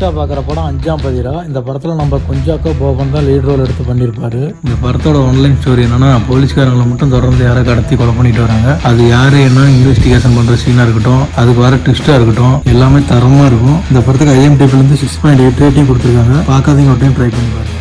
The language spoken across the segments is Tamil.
லாஸ்ட்டாக பார்க்குற படம் அஞ்சாம் பதிரா. இந்த படத்தில் நம்ம கொஞ்சாக்கோ போபன் தான் லீட் ரோல் எடுத்து பண்ணியிருப்பாரு. இந்த படத்தோட ஒன்லைன் ஸ்டோரி என்னன்னா போலீஸ்காரங்களை மட்டும் தொடர்ந்து யாரை கடத்தி கொலை பண்ணிட்டு வராங்க. அது யாரு என்ன இன்வெஸ்டிகேஷன் பண்ணுற சீனாக இருக்கட்டும் அதுக்கு வர ட்விஸ்ட்டாக இருக்கட்டும் எல்லாமே தரமாக இருக்கும். இந்த படத்துக்கு ஐஎம்டிபிலேருந்து சிக்ஸ் பாயிண்ட் எயிட் ரேட்டிங் கொடுத்துருக்காங்க. பார்க்காதீங்க ஒரு டைம் ட்ரை பண்ணி பாருங்க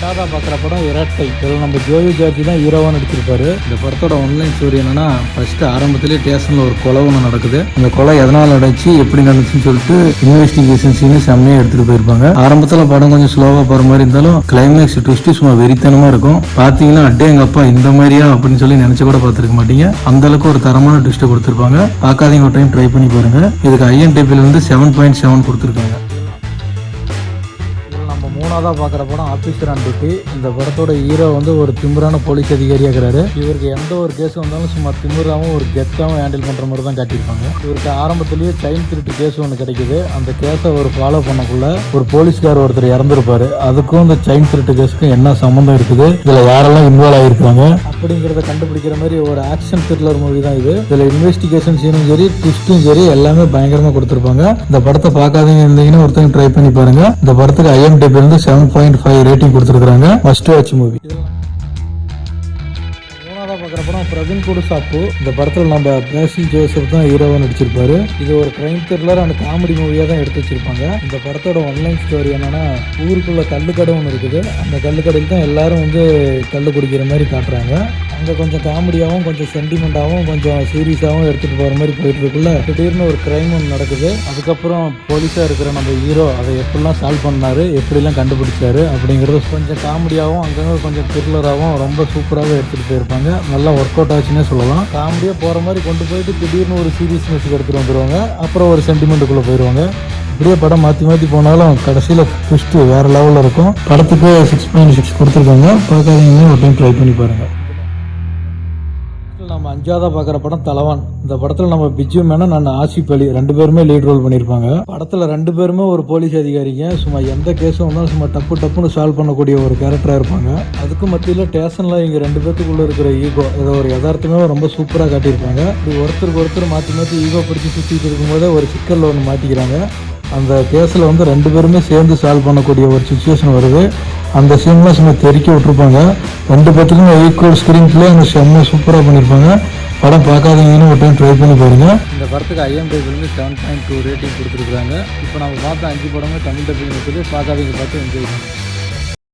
ரெண்டாவதாக பார்க்குற படம் இரட்டை. இதில் நம்ம ஜோயு ஜார்ஜி தான் ஹீரோவாக நடிச்சிருப்பாரு. இந்த படத்தோட ஒன்லைன் ஸ்டோரி என்னன்னா ஃபர்ஸ்ட் ஆரம்பத்திலே ஸ்டேஷனில் ஒரு கொலை ஒன்று நடக்குது. அந்த கொலை எதனால் நடந்துச்சு எப்படி நடந்துச்சுன்னு சொல்லிட்டு இன்வெஸ்டிகேஷன் சீனு செம்மையாக எடுத்துகிட்டு போயிருப்பாங்க. ஆரம்பத்தில் படம் கொஞ்சம் ஸ்லோவாக போகிற மாதிரி இருந்தாலும் கிளைமேக்ஸ் ட்விஸ்ட்டு சும்மா வெறித்தனமாக இருக்கும். பார்த்தீங்கன்னா அட்டே எங்கள் அப்பா இந்த மாதிரியா? அப்படின்னு சொல்லி நினச்சி கூட பார்த்துருக்க மாட்டீங்க. அந்த அளவுக்கு ஒரு தரமான ட்விஸ்ட்டை கொடுத்துருப்பாங்க. பார்க்காதீங்க ஒரு டைம் ட்ரை பண்ணி பாருங்கள் இதுக்கு ஐஎன்டிபியில் வந்து செவன் பாயிண்ட் செவன் கொடுத்துருக்காங்க. மூணாவதாக பார்க்குற படம் ஆஃபீஸர் அண்ட் டியூட்டி இந்த படத்தோட ஹீரோ வந்து ஒரு திமிரான போலீஸ் அதிகாரியாக இருக்கிறாரு இவருக்கு எந்த ஒரு கேஸ் வந்தாலும் சும்மா திமுறாவும் ஒரு கெத்தாகவும் ஹேண்டில் பண்ணுற மாதிரி தான் காட்டியிருப்பாங்க. இவருக்கு ஆரம்பத்துலேயே செயின் திருட்டு கேஸ் ஒன்று கிடைக்குது. அந்த கேஸை ஒரு ஃபாலோ பண்ணக்குள்ள ஒரு போலீஸ்கார் ஒருத்தர் இறந்துருப்பாரு. அதுக்கும் இந்த செயின் திருட்டு கேஸுக்கும் என்ன சம்மந்தம் இருக்குது? இதில் யாரெல்லாம் இன்வால்வ் ஆகியிருக்காங்க அப்படிங்கிறத கண்டுபிடிக்கிற மாதிரி ஒரு ஆக்ஷன் த்ரில்லர் மூவி தான் இது. இதில் இன்வெஸ்டிகேஷன் சீனும் சரி ட்விஸ்ட்டும் சரி எல்லாமே பயங்கரமாக கொடுத்துருப்பாங்க. இந்த படத்தை பார்க்காதீங்க இருந்தீங்கன்னா ஒருத்தங்க ட்ரை பண்ணி பாருங்க. இந்த படத்துக்கு ஐஎம்டிபி வந்து செவன் பாயிண்ட் ஃபைவ் ரேட்டிங் கொடுத்துருக்காங்க மஸ்ட் வாட்ச் மூவி மூணாவதாக பார்க்குற படம் பிரவீன் குடுசாப்பு. இந்த படத்தில் நம்ம பேசி ஜோசப் தான் ஹீரோவாக நடிச்சிருப்பாரு. இது ஒரு கிரைம் த்ரில்லர் அண்ட் காமெடி மூவியாக தான் எடுத்து வச்சிருப்பாங்க. இந்த படத்தோட ஒன்லைன் ஸ்டோரி என்னன்னா ஊருக்குள்ள கல்லுக்கடை ஒன்று இருக்குது. அந்த கல்லுக்கடையில் தான் எல்லாரும் வந்து கல் குடிக்கிற மாதிரி காட்டுறாங்க. அங்கே கொஞ்சம் காமெடியாகவும் கொஞ்சம் சென்டிமெண்ட்டாகவும் கொஞ்சம் சீரியஸாகவும் எடுத்துகிட்டு போகிற மாதிரி போயிட்டுருக்குள்ள திடீர்னு ஒரு க்ரைம் ஒன்று நடக்குது. அதுக்கப்புறம் போலீஸாக இருக்கிற நம்ம ஹீரோ அதை எப்படிலாம் சால்வ் பண்ணார் எப்படிலாம் கண்டுபிடிச்சாரு அப்படிங்கிறது கொஞ்சம் காமெடியாகவும் அங்கங்கே கொஞ்சம் த்ரில்லராகவும் ரொம்ப சூப்பராகவே எடுத்துகிட்டு போயிருப்பாங்க. நல்லா ஒர்க் அவுட் ஆச்சுன்னே சொல்லலாம். காமெடியாக போகிற மாதிரி கொண்டு போயிட்டு திடீர்னு ஒரு சீரியஸ் எடுத்துகிட்டு வந்துருவாங்க. அப்புறம் ஒரு சென்டிமெண்ட்டுக்குள்ளே போயிடுவாங்க இப்படியே படம் மாற்றி மாற்றி போனாலும் கடைசியில் ட்விஸ்ட்டு வேறு லெவலில் இருக்கும். படத்துக்கு சிக்ஸ் பாயிண்ட் சிக்ஸ் கொடுத்துருக்காங்க. பார்க்காதீங்க ஒரு டைம் ட்ரை பண்ணி பாருங்கள் நம்ம அஞ்சாவதா பார்க்குற படம் தலவான். இந்த படத்தில் நம்ம பிஜு மேனா நான் ஆசிப் அலி ரெண்டு பேருமே லீட் ரோல் பண்ணியிருப்பாங்க. படத்தில் ரெண்டு பேருமே ஒரு போலீஸ் அதிகாரிங்க. சும்மா எந்த கேஸும் வந்தாலும் சும்மா டப்பு டப்புன்னு சால்வ் பண்ணக்கூடிய ஒரு கேரக்டராக இருப்பாங்க. அதுக்கு மத்தியில் ஸ்டேஷனில் இங்கே ரெண்டு பேத்துக்குள்ள இருக்கிற ஈகோ இதை ஒரு யதார்த்தமே ரொம்ப சூப்பராக காட்டியிருப்பாங்க. இப்படி ஒருத்தருக்கு ஒருத்தர் மாற்றி மாற்றி ஈகோ பிடிச்சி சுற்றிட்டு இருக்கும்போது ஒரு சிக்கலில் ஒன்று மாட்டிக்கிறாங்க. அந்த கேஸில் வந்து ரெண்டு பேருமே சேர்ந்து சால்வ் பண்ணக்கூடிய ஒரு சுச்சுவேஷன் வருது. அந்த சீன்லாம் சும்மா தெறிக்க விட்டுருப்பாங்க. ரெண்டு பேத்துக்குமே ஈக்குவல் ஸ்க்ரீன் பிளே அந்த செம்ம சூப்பராக பண்ணியிருப்பாங்க படம் பார்க்காதீங்கன்னு ஒரு டைம் ட்ரை பண்ணி பாருங்கள் இந்த படத்துக்கு ஐஎம்டிபிலேருந்து செவன் பாயிண்ட் டூ ரேட்டிங் கொடுத்துருக்காங்க இப்போ நம்ம பார்த்த அஞ்சு படமே தமிழ் டப்பிங் இருக்குது. பார்க்காதீங்க பார்த்து என்ஜாய் பண்ணுங்கள்